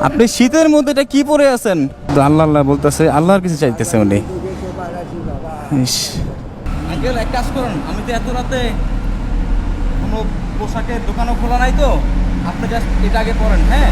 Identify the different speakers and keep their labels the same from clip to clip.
Speaker 1: আপনি শীতের মধ্যে এটা কি পরে আছেন? আল্লাহ আল্লাহ বলতেছে আল্লাহর কিছু চাইতেছে উনি। ইস। আঙ্কেল এক কাজ করুন আমি তো এত রাতে কোনো পোশাকের দোকানও খোলা নাই তো আপনি জাস্ট এটা আগে পড়েন হ্যাঁ।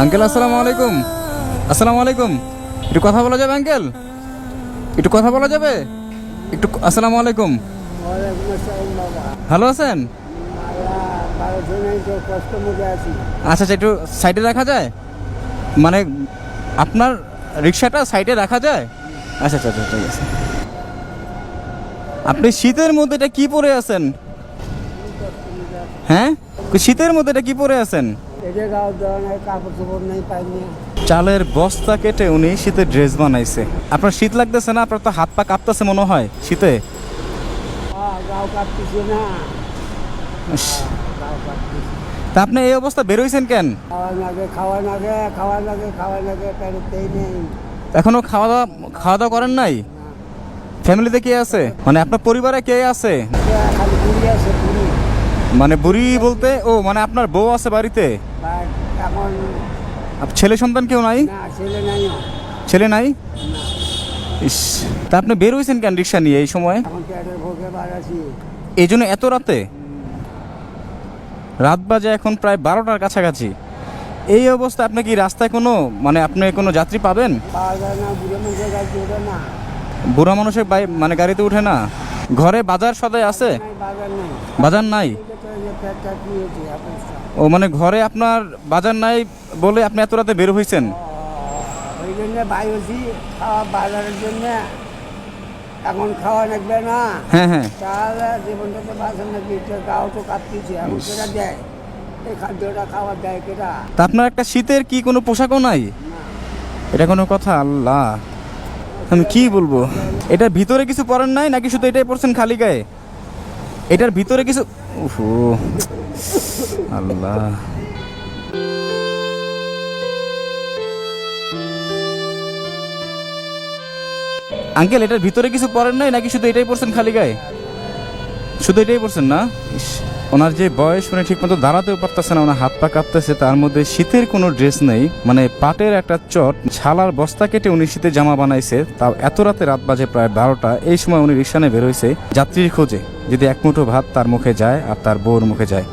Speaker 1: আঙ্কেল, আসসালামু আলাইকুম। আসসালামু আলাইকুম। একটু কথা বলা যাবে, আঙ্কেল? একটু কথা বলা যাবে? একটু আসসালামু আলাইকুম। ভালো আছেন? আচ্ছা আচ্ছা একটু সাইডে রাখা যায়? মানে আপনার রিক্সাটা সাইডে রাখা যায়? আচ্ছা আচ্ছা আচ্ছা ঠিক আছে। আপনি শীতের মধ্যে এটা কি পরে আছেন? হ্যাঁ? শীতের মধ্যে এটা কি পরে আছেন? চালের বস্তা কেটে উনি শীতের ড্রেস বানাইছে। আপনার শীত লাগতেছে না? আপনার তো হাত পা কাঁপতেছে মনে হয় শীতে? তা আপনি এই অবস্থা বেরোইছেন কেন?
Speaker 2: এখনও খাওয়া
Speaker 1: দাওয়া খাওয়া দাওয়া করেন নাই? ফ্যামিলিতে কে আছে? মানে আপনার পরিবারে কে আছে
Speaker 2: সে খালি পুরি আছে পুরি
Speaker 1: মানে বুড়ি বলতে ও মানে আপনার বউ আছে বাড়িতে? ছেলে সন্তান কেউ নাই?
Speaker 2: ছেলে নাই।
Speaker 1: ইস তা আপনি বের হয়েছেন কেন রিক্সা নিয়ে এই সময়? এই জন্য এত রাতে? রাত বাজে এখন প্রায় বারোটার কাছাকাছি। এই অবস্থা আপনি কি রাস্তায় কোনো মানে আপনি কোনো যাত্রী পাবেন?
Speaker 2: বুড়া মানুষের
Speaker 1: মানে গাড়িতে উঠে না? ঘরে বাজার সদাই আছে?
Speaker 2: বাজার নেই? হয়েছে
Speaker 1: ও মানে ঘরে আপনার বাজার নাই বলে আপনি এত রাতে বের হয়েছেন
Speaker 2: ওই জন্য ভাই হচ্ছি খাওয়া বাজারের জন্য এখন খাওয়া লাগবে না।
Speaker 1: হ্যাঁ হ্যাঁ।
Speaker 2: তাহলে জীবনটা তো নাকি গাও তো কাটতেছে এখন কেটা দেয় এই খাদ্যটা খাওয়া দেয় কেটা?
Speaker 1: তা আপনার একটা শীতের কি কোনো পোশাকও নাই? এটা কোনো কথা আল্লাহ। আমি কি বলব? এটার ভিতরে কিছু পরেন নাই নাকি শুধু এটাই পরছেন খালি গায়ে? এটার ভিতরে কিছু উফু আল্লাহ। আঙ্কেল, এটার ভিতরে কিছু পরেন নাই? নাকি শুধু এটাই পড়ছেন খালি গায়ে? শুধু এটাই পড়ছেন না? ওনার যে বয়স উনি ঠিক মতো দাঁড়াতেও পারতেছে না, ওনার হাত পা কাঁপতেছে, তার মধ্যে শীতের কোনো ড্রেস নেই মানে পাটের একটা চট ছালার বস্তা কেটে উনি শীতের জামা বানাইছে, তাও এত রাতে রাত বাজে প্রায় বারোটা, এই সময় উনি রিক্সা নিয়ে বেরোইছে যাত্রীর খোঁজে, যদি এক মুঠো ভাত তার মুখে যায় আর তার বউর মুখে যায়।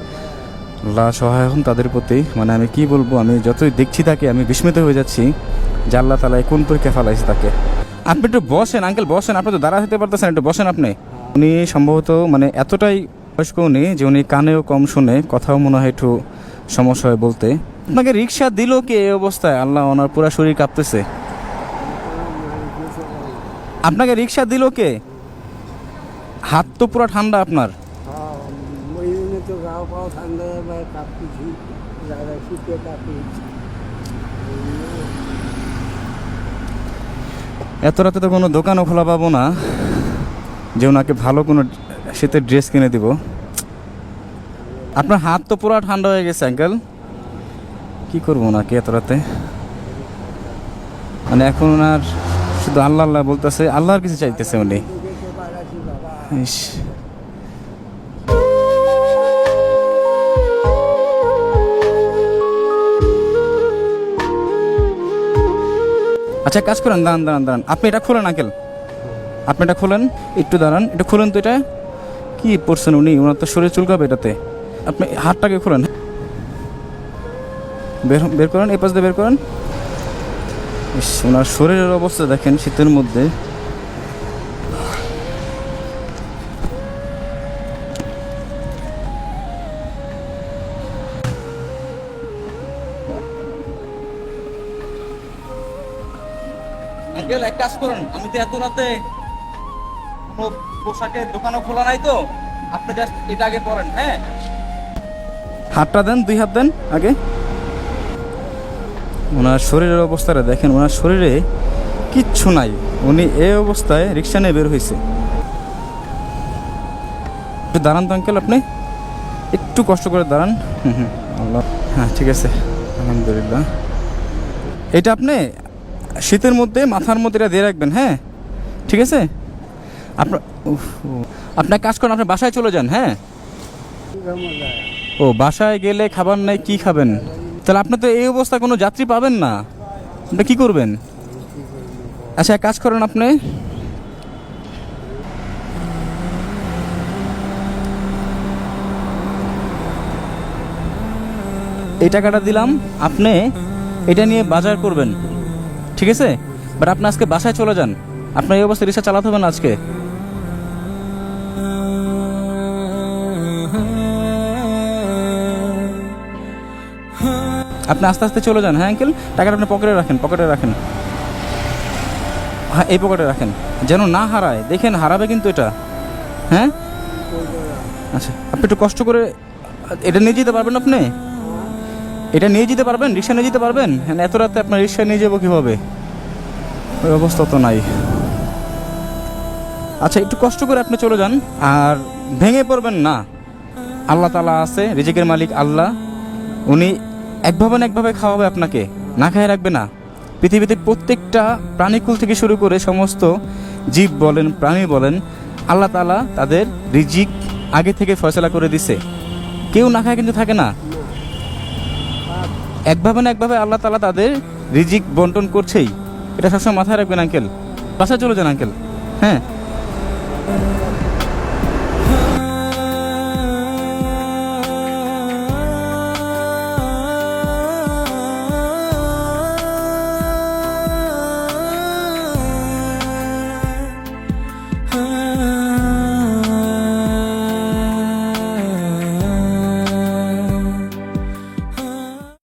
Speaker 1: আল্লাহ সহায় হন তাদের প্রতি মানে আমি কি বলব, আমি যতই দেখছি তাকে, আমি বিস্মিত হয়ে যাচ্ছি যে আল্লাহ তালা কোন পরীক্ষা ফেলাইছে তাকে। আপনি একটু বসেন আঙ্কেল বসেন, আপনি তো দাঁড়া হতে পারতেছেন, একটু বসেন আপনি। উনি সম্ভবত মানে এতটাই বয়স্ক উনি, যে উনি কানেও কম শুনে, কথাও মনে হয় একটু সমস্যা হয় বলতে। আপনাকে রিক্সা দিল কে এই অবস্থায়? আল্লাহ ওনার পুরা শরীর কাঁপতেছে। আপনাকে রিক্সা দিল কে? হাত তো পুরো ঠান্ডা আপনার। এত রাতে তো কোনো দোকানও খোলা পাবো না। যে ওনাকে ভালো কোনো শীতের ড্রেস কিনে দিব। আপনার হাত তো পুরো ঠান্ডা হয়ে গেছে আঙ্কেল কি করব ওনাকে এত রাতে? মানে এখন ওনার শুধু আল্লাহ আল্লাহ বলতেছে, আল্লাহর কিছু চাইতেছে উনি। ইস। আচ্ছা কাজ করেন, দাঁড়ান দাঁড়ান দাঁড়ান। আপনি এটা খুলেন আঙ্কেল আপনি এটা খুলেন, একটু দাঁড়ান। এটা খুলেন তো এটা? কি পড়ছেন উনি? ওনার তো শরীর চুলকাবে এটাতে। আপনি হাতটাকে খুলেন। বের বের করেন এই পাশ দিয়ে বের করেন। ওনার শরীরের অবস্থা দেখেন শীতের মধ্যে। এক কাজ করুন। আমি তো এত রাতে পোশাকের দোকানও খোলা নাই তো। আপনি জাস্ট এটা আগে পরেন হ্যাঁ? হাতটা দেন, দুই হাত দেন, আগে। ওনার শরীরের অবস্থাটা দেখেন, ওনার শরীরে কিচ্ছু নাই। উনি এই অবস্থায় রিক্সা নিয়ে বের হয়েছে একটু দাঁড়ান তো, আঙ্কেল, আপনি। একটু কষ্ট করে দাঁড়ান। হুম, আল্লাহ। হ্যাঁ ঠিক আছে। আলহামদুলিল্লাহ। এটা আপনি শীতের মধ্যে মাথার মধ্যে এটা দিয়ে রাখবেন হ্যাঁ? ঠিক আছে? আপনার। আপনার কাজ করেন, আপনি বাসায় চলে যান হ্যাঁ? ও, বাসায় গেলে খাবার নাই, কি খাবেন? তাহলে আপনার তো এই অবস্থা কোনো যাত্রী পাবেন না। আপনি কি করবেন? আচ্ছা কাজ করেন আপনি। এই টাকাটা দিলাম, আপনি এটা নিয়ে বাজার করবেন, ঠিক আছে? বাট আপনি আজকে বাসায় চলে যান। আপনার এই অবস্থায় রিক্সা চালাতে হবে না আজকে। আপনি আস্তে আস্তে চলে যান হ্যাঁ আঙ্কেল টাকাটা আপনি পকেটে রাখেন পকেটে রাখেন। হ্যাঁ এই পকেটে রাখেন। যেন না হারায়। দেখেন, হারাবে কিন্তু এটা। হ্যাঁ? আচ্ছা আপনি একটু কষ্ট করে, এটা নিয়ে যেতে পারবেন আপনি? এটা নিয়ে যেতে পারবেন? রিক্সা নিয়ে যেতে পারবেন? হ্যাঁ এত রাতে আপনার রিক্সা নিয়ে যাব কীভাবে? ওই অবস্থা তো নাই। আচ্ছা একটু কষ্ট করে আপনি চলে যান, আর ভেঙে পড়বেন না। আল্লাহ তালা আছে, রিজিকের মালিক আল্লাহ। উনি একভাবে না একভাবে খাওয়াবে আপনাকে। না খায় রাখবে না। পৃথিবীতে প্রত্যেকটা প্রাণীকুল থেকে শুরু করে সমস্ত জীব বলেন, প্রাণী বলেন, আল্লাহ তালা তাদের রিজিক আগে থেকে ফয়সলা করে দিছে। কেউ না খায় কিন্তু থাকে না। একভাবে না একভাবে আল্লাহ তালা তাদের রিজিক বন্টন করছেই। এটা সবসময় মাথায় রাখবেন, আঙ্কেল। বাসায় চলে যান, আঙ্কেল। হ্যাঁ।